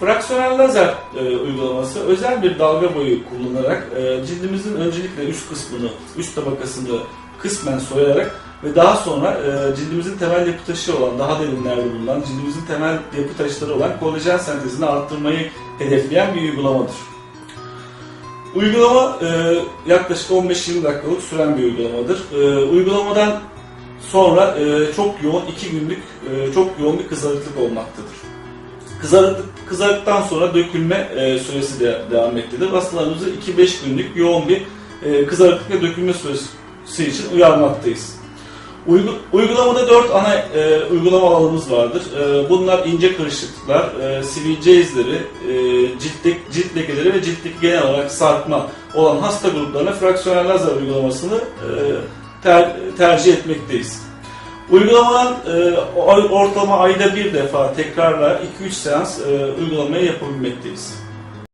Fraksiyonel lazer e, uygulaması özel bir dalga boyu kullanarak e, cildimizin öncelikle üst kısmını, üst tabakasını kısmen soyarak ve daha sonra e, cildimizin temel yapı taşı olan, daha derinlerde bulunan, cildimizin temel yapı taşları olan kolajen sentezini arttırmayı hedefleyen bir uygulamadır. Uygulama e, yaklaşık 15-20 dakikalık süren bir uygulamadır. E, uygulamadan sonra e, çok yoğun, 2 günlük e, çok yoğun bir kızarıklık olmaktadır. Kızarıklık, kızarıktan sonra dökülme e, süresi de devam etmektedir. Hastalarımızı 2-5 günlük yoğun bir e, kızarıklık ve dökülme süresi için uyarmaktayız. Uygu, uygulamada 4 ana e, uygulama alanımız vardır. E, bunlar ince kırışıklıklar, e, sivilce izleri, e, cilt, cilt lekeleri ve ciltteki genel olarak sarkma olan hasta gruplarına fraksiyonel lazer uygulamasını e, ter- tercih etmekteyiz. Uygulamadan e, ortalama ayda bir defa tekrarla 2-3 seans e, uygulamayı yapabilmekteyiz.